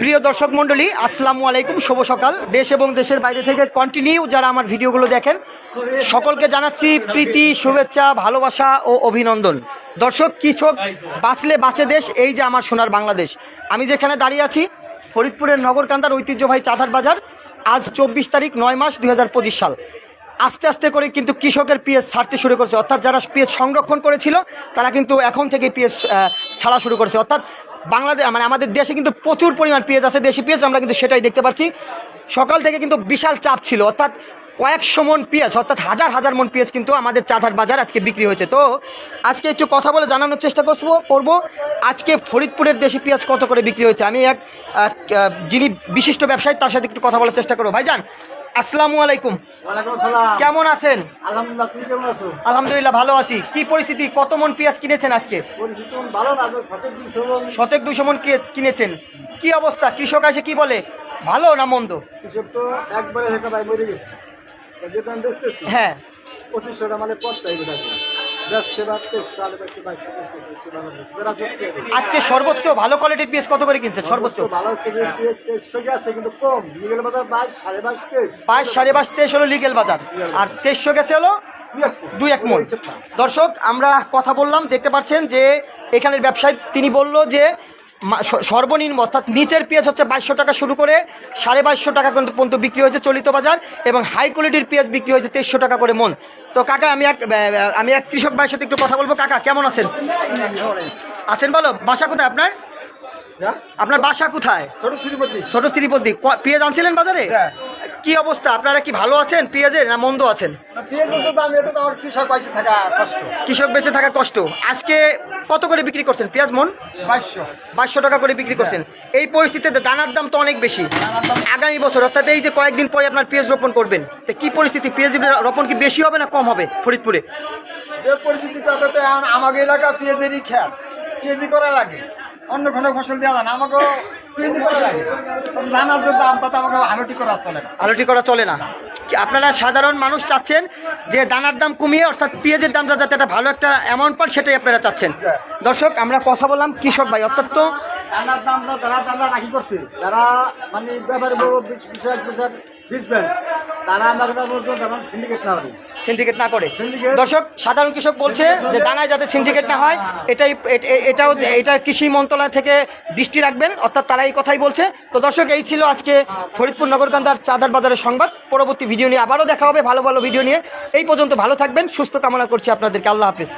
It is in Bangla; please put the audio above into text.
প্রিয় দর্শক মণ্ডলী, আসসালামু আলাইকুম, শুভ সকাল। দেশ এবং দেশের বাইরে থেকে কন্টিনিউ যারা আমার ভিডিওগুলো দেখেন, সকলকে জানাচ্ছি প্রীতি, শুভেচ্ছা, ভালোবাসা ও অভিনন্দন। দর্শক, কৃষক, বাঁচলে বাঁচে দেশ, এই যে আমার সোনার বাংলাদেশ। আমি যেখানে দাঁড়িয়ে আছি, ফরিদপুরের নগরকান্দার ঐতিহ্যবাহী চাঁদার বাজার, আজ চব্বিশ তারিখ, নয় মাস, দুই হাজার পঁচিশ সাল। আস্তে আস্তে করে কিন্তু কৃষকের পিএস ছাড়তে শুরু করেছে। অর্থাৎ যারা পিএস সংরক্ষণ করেছিল, তারা কিন্তু এখন থেকে পিএস ছাড়া শুরু করেছে। অর্থাৎ বাংলাদেশ মানে আমাদের দেশে কিন্তু প্রচুর পরিমাণ পেঁয়াজ আছে, দেশি পেঁয়াজ, আমরা কিন্তু সেটাই দেখতে পাচ্ছি। সকাল থেকে কিন্তু বিশাল চাপ ছিল, অর্থাৎ কয়েকশো মন পেঁয়াজ, অর্থাৎ হাজার হাজার মন পেঁয়াজ কিন্তু আমাদের চাঁদার বাজার আজকে বিক্রি হয়েছে। তো আজকে একটু কথা বলে জানানোর চেষ্টা করব করব, আজকে ফরিদপুরের দেশি পেঁয়াজ কত করে বিক্রি হয়েছে? আমি এক যিনি বিশিষ্ট ব্যবসায়ী, তার সাথে একটু কথা বলার চেষ্টা করব। ভাইজান আসসালামু আলাইকুম। কেমন আছেন? আলহামদুলিল্লাহ ভালো আছি। কি পরিস্থিতি? কত মন পেঁয়াজ কিনেছেন আজকে? শতেক দুশো মন। কিনেছেন? কি অবস্থা? কৃষক আসে কি বলে? ভালো না মন্দ? হ্যাঁ। পঁচিশশো মানে পথ আজকে সর্বোচ্চ ভালো কোয়ালিটির পিস কত করে কিনছে সর্বোচ্চ। বাইশ সাড়ে বাইশ তেইশ। হলো লিগেল বাজার আর তেইশশো গেছে হলো দুই এক মন দর্শক আমরা কথা বললাম দেখতে পাচ্ছেন যে এখানের ব্যবসায় তিনি বলল যে সর্বনিম্ন অর্থাৎ নিচের পেঁয়াজ হচ্ছে বাইশশো টাকা শুরু করে সাড়ে বাইশশো টাকা পর্যন্ত বিক্রি হয়েছে চলিত বাজার এবং হাই কোয়ালিটির পেঁয়াজ বিক্রি হয়েছে তেইশশো টাকা করে মন। তো কাকা আমি এক আমি এক কৃষক ভাইয়ের সাথে একটু কথা বলব। কাকা কেমন আছেন? আছেন বলো বাসা কোথায় আপনার? আপনার বাসা কোথায়? ছোট শ্রীপতি। ছোট শ্রীপতি। পেঁয়াজ আনছিলেন বাজারে? হ্যাঁ। কি অবস্থা? আপনারা কি ভালো আছেন পেঁয়াজের না মন্দ আছেন? কৃষক বেঁচে থাকা কষ্ট। আজকে কত করে বিক্রি করছেন পেঁয়াজ মন? বাইশশো। বাইশশো টাকা করে বিক্রি করছেন। এই পরিস্থিতিতে দানার দাম তো অনেক বেশি। আগামী বছর অর্থাৎ এই যে কয়েকদিন পরে আপনার পেঁয়াজ রোপণ করবেন তো কি পরিস্থিতি? পেঁয়াজ রোপণ কি বেশি হবে না কম হবে ফরিদপুরে? যে পরিস্থিতি তাতে আমাকে এলাকা পেঁয়াজেরই খ্যাত পেঁয়াজি করা লাগে। অন্য কোনো ফসল দেওয়া যায় না। আমাকে যে দাম তাতে আমাকে আলোটি করা চলে না। আলোটি করা চলে না। আপনারা সাধারণ মানুষ চাচ্ছেন যে দানার দাম কমিয়ে অর্থাৎ পেঁয়াজের দামটা যাতে একটা ভালো একটা অ্যামাউন্ট পান সেটাই আপনারা চাচ্ছেন। দর্শক আমরা কথা বললাম কৃষক ভাই অর্থাৎ তো দানার দামটা যারা দামটা করছে যারা মানে ব্যাপারে বিশ বিশ বছর বিশবেন তারা সিন্ডিকেট না সিন্ডিকেট না করে। দর্শক সাধারণ কৃষক বলছে যে দানায় যাতে সিন্ডিকেট না হয় এটাই এটাও এটা কৃষি মন্ত্রণালয় থেকে দৃষ্টি রাখবেন অর্থাৎ তারা এই কথাই বলছে। তো দর্শক এই ছিল আজকে ফরিদপুর নগরকান্দার চাঁদার বাজারের সংবাদ। পরবর্তী ভিডিও নিয়ে আবারও দেখা হবে ভালো ভালো ভিডিও নিয়ে। এই পর্যন্ত ভালো থাকবেন সুস্থ কামনা করছি আপনাদেরকে। আল্লাহ হাফিজ।